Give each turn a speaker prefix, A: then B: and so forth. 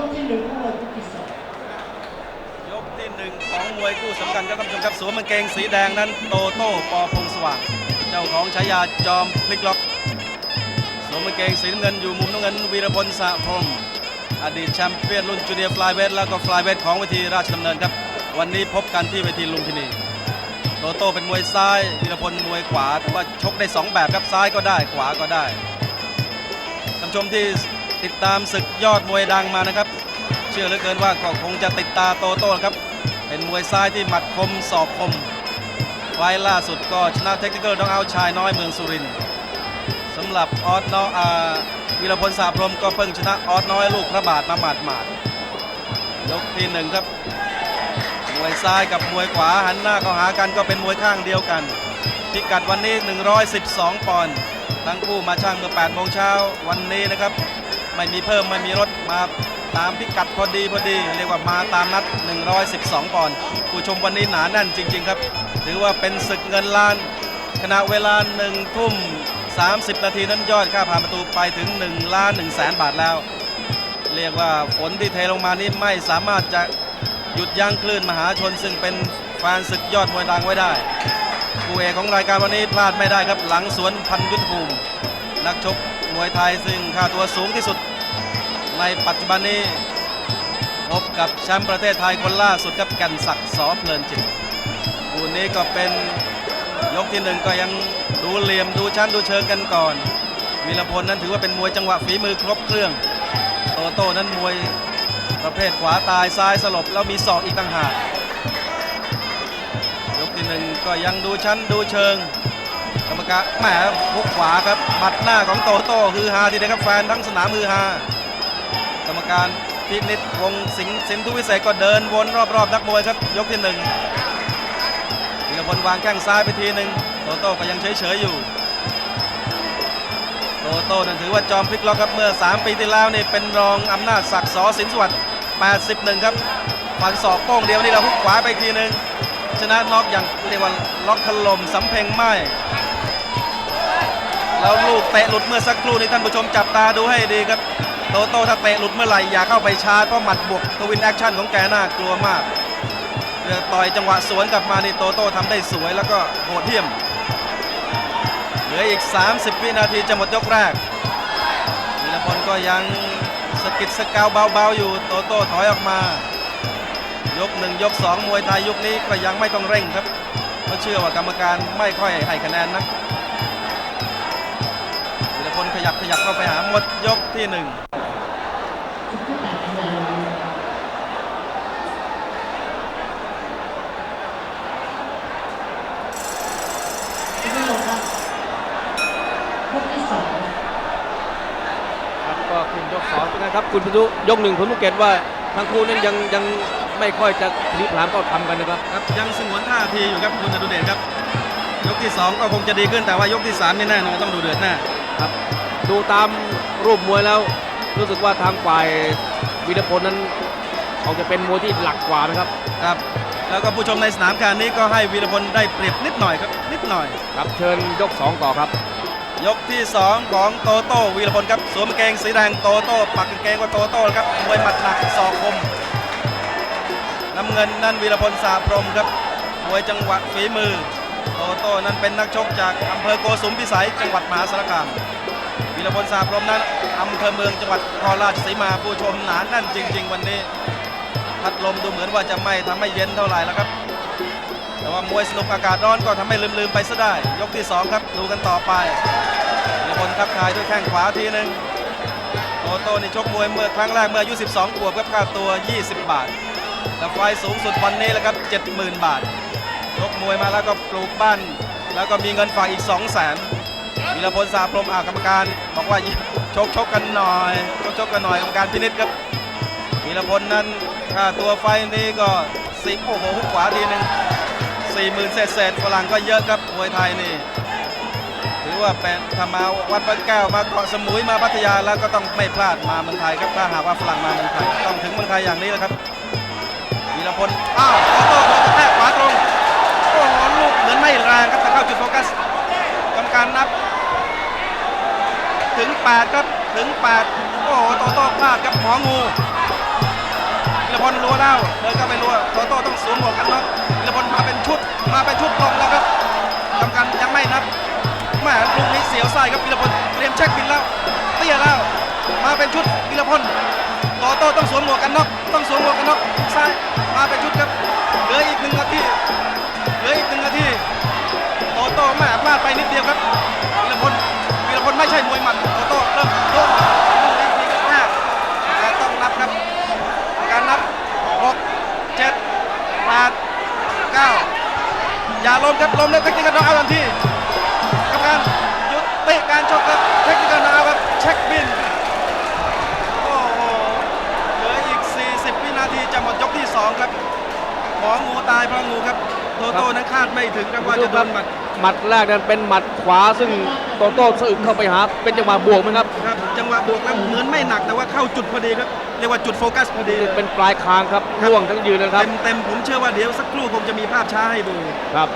A: ยกที่หนึ่งคู่ที่สอง
B: ยกที่หนึ่งของมวยคู่สำคัญครับท่านผู้ชมครับสวมกางเกงสีแดงนั้นโตโต้ปอพงสว่าง เจ้าของฉายาจอมพลิกล็อกสวมกางเกงสีน้ำเงินอยู่มุมน้ำเงินวีรพลสะพรมอดีตแชมป์เปี้ยนรุ่นจูเนียร์ฟลายเวทแล้วก็ฟลายเวทของเวทีราชดำเนินครับ วันนี้พบกันที่เวทีลุมพินีโตโต้เป็นมวยซ้ายวีรพลมวยขวาแต่ว่าชกได้สองแบบครับซ้ายก็ได้ขวาก็ได้ท่านชมที่ ติดตามศึกยอดมวยดังมานะครับ เชื่อเหลือเกินว่าก็คงจะติดตาโตโต้ครับ เป็นมวยซ้ายที่หมัดคมศอกคมไฟล์ล่าสุดก็ชนะเทคนิคอลต้องเอาชายน้อยเมืองสุรินทร์สำหรับออสน้อยอ่าวีรพลสาพรมก็เพิ่งชนะออสน้อยลูกพระบาทมาหมาดหมาดยกที่หนึ่งครับ มวยซ้ายกับมวยขวาหันหน้าเข้าหากันก็เป็นมวยข้างเดียวกัน พิกัดวันนี้ 112 ปอนด์ทั้งคู่มาช่างเมื่อ8โมงเช้าวันนี้นะครับ ไม่มีเพิ่มไม่มีลดมาตามพิกัดพอดีพอดี เรียกว่ามาตามนัด 112 ปอนด์ผู้ชมวันนี้หนาแน่นจริง ๆ ครับ ถือว่าเป็นศึกเงินล้าน ขณะเวลา1ทุ่ม 30 นาทีนั้นยอดค่าผ่านประตูไปถึง1ล้าน1แสนบาทแล้ว เรียกว่าฝนที่เทลงมานี้ไม่สามารถจะหยุดยั้งคลื่นมหาชนซึ่งเป็นแฟนศึกยอดมวยดังไว้ได้คู่เอกของรายการวันนี้พลาดไม่ได้ครับหลังสวนพันยุทธภูมินักชกมวยไทยซึ่งค่าตัวสูงที่สุด ในปัจจุบันนี้พบกับแชมป์ประเทศไทยคนล่าสุดกับกันศักดิ์สอเพลินจิตคู่นี้ก็เป็นยกที่หนึ่งก็ยังดูเหลี่ยมดูชั้นดูเชิงกันก่อนวีรพลนั้นถือว่าเป็นมวยจังหวะฝีมือครบเครื่อง โตโต้นั้นมวยประเภทขวาตายซ้ายสลบแล้วมีศอกอีกต่างหากยกที่หนึ่งก็ยังดูชั้นดูเชิงกรรมการแหมพุกขวาครับหมัดหน้าของโตโต้คือฮาทีเดียวครับแฟนทั้งสนามคือฮา รรมการพินิจวงสิงห์สินทุวิเศษก็เดินวนรอบๆนักมวยครับยกที่หนึ่งธีรพลวางแข้งซ้ายไปทีหนึ่งโตโต้ก็ยังเฉยๆอยู่โตโต้นั่นถือว่าจอมพลิกล็อกครับเมื่อ 3 ปีที่แล้วนี่เป็นรองอำนาจศักดิ์สอสินสวัสดิ์81 ครับฟันศอกโป้งเดียวนี่เราหุกขวาไปทีหนึ่งชนะน็อกอย่างเรียกว่าล็อกถล่มสำเพ็งไหมแล้วลูกเตะหลุดเมื่อสักครู่นี้ท่านผู้ชมจับตาดูให้ดีครับ โตโต้ถ้าเตะหลุดเมื่อไหร่อย่าเข้าไปชาร์จเพราะหมัดบวกทวินแอคชั่นของแกน่ากลัวมากเรือต่อยจังหวะสวนกลับมานี่โตโต้ทำได้สวยแล้วก็โหดเหี้ยม เหลืออีก 30 วินาทีจะหมดยกแรกวีรพลก็ยังสกิดสกาวเบาๆอยู่โตโต้ถอยออกมา ยกหนึ่งยกสองมวยไทยยุคนี้ก็ยังไม่ต้องเร่งครับเพราะเชื่อว่ากรรมการไม่ค่อยให้คะแนนนะวีรพลขยับขยับเข้าไปหาหมดยกที่หนึ่ง
A: สิบที่แปดคะแนนคุณผู้ชมครับยกที่สอง
C: ครับก็ขึ้น ยกสองนะครับคุณพิทุยกหนึ่งผมสังเกตว่าทั้งคู่นั้นยังยังไม่ค่อยจะพลิพลามก็ทำกันนะครับ
B: ครับยังสงวนท่าทีอยู่ครับคุณอดุเดชครับ ยกที่สองก็คงจะดีขึ้นแต่ว่ายกที่สามนี่แน่นอนต้องดูเดือดแน่
C: ครับดูตามรูปมวยแล้ว รู้สึกว่าทางฝ่ายวีรพลนั้นคงจะเป็นมวยที่หลักกว่านะครับ
B: ครับ แล้วก็ผู้ชมในสนามการนี้ก็ให้วีรพลได้เปรียบนิดหน่อยครับนิดหน่อย
C: ครับเชิญยกสองต่อครับ
B: ยกที่ 2 ของโตโต้วีรพลครับสวมกางเกงสีแดงโตโต้ปักกางเกงว่าโตโต้ครับมวยหมัดหนักศอกคมน้ำเงินนั่นวีรพลสาพรมครับมวยจังหวะฝีมือ โตโต้นั้นเป็นนักชกจากอำเภอโกสุมพิสัยจังหวัดมหาสารคามวีรพลสาพรมนั้นอำเภอเมืองจังหวัดนครราชสีมาผู้ชมหนาแน่นจริง ๆ วันนี้พัดลมดูเหมือนว่าจะไม่ทำให้เย็นเท่าไหร่แล้วครับแต่ว่ามวยสนุกอากาศร้อนก็ทำให้ลืมๆไปซะได้ ยกที่ 2 ครับดูกันต่อไป มีคนทักทายด้วยแข้งขวาทีหนึ่งโตโต้นี่ชกมวยเมื่อครั้งแรกเมื่ออายุ 12 ขวบครับค่าตัว 20 บาท แล้วไฟสูงสุดวันนี้แล้วครับ 70,000 บาท ชกมวยมาแล้วก็ปลูกบ้าน แล้วก็มีเงินฝากอีก 2 0 0 0 0 0วีรพลสาพรมอากรรมการ บอกว่าชกชกกันหน่อยชกชกกันหน่อยกรรมการพินิษครับวีรพลนั้นค่าตัวไฟนี้ก็สิงโอ้โหขวาทีหนึ่งสี่หมื่นเศษเศษฝรั่งก็เยอะครับมวยไทยนี่ ว่าเป็นถ้ามาวัดพระแก้วมาเกาะสมุยมาพัทยาแล้วก็ต้องไม่พลาดมาเมืองไทยครับถ้าหากว่าฝรั่งมาเมืองไทยต้องถึงเมืองไทยอย่างนี้แหละครับวีรพลอ้าวโตโต้โดนกระแทกขวาตรงโอ้โหลูกเหมือนไม่แรงครับแต่เข้าจุดโฟกัสกรรมการนับ ถึง8ครับถึง8โอ้โหโตโต้พลาดครับหมองูวีรพลรัวแล้วเดินเข้าไปรัวโตโต้ต้องสวมหมวกกันน็อกพีรพลมาเป็นชุดมาเป็นชุดลงแล้วครับกรรมการยังไม่นับ แม่ลูกนี้เสียวไส้ครับพีรพลเตรียมเช็คบินแล้วเตี้ยแล้ว มาเป็นชุดพีรพลโตโต้ต้องสวมหมวกกันน็อกต้องสวมหมวกกันน็อกซ้ายมาเป็นชุดครับเหลืออีกหนึ่งนาทีเหลืออีกหนึ่งนาทีโตโต้แม่พลาดไปนิดเดียวครับวีรพลวีรพลไม่ใช่มวยหมัดโตโต้เริ่มโดนลูกนี้ทีก็แรกแต่ต้องนับครับ การนับ6 7 8 9อย่าล้มครับล้มแล้วเทคนิคการน็อกเอาทันที ไม่ถึงครับว่าจะโดนหมัด
C: หมัดแรกนั้นเป็นหมัดขวาซึ่งโตโต้สะอึกเข้าไปหาเป็นจังหวะบวกไหมครับ
B: ครับ จังหวะบวกแล้วเหมือนไม่หนักแต่ว่าเข้าจุดพอดีครับเรียกว่าจุดโฟกัสพอดี
C: เป็นปลายคางครับร่วงทั้งยืนนะครับ
B: เต็มเต็มๆผมเชื่อว่าเดี๋ยวสักครู่คงจะมีภาพช้าให้ดู
C: ครับ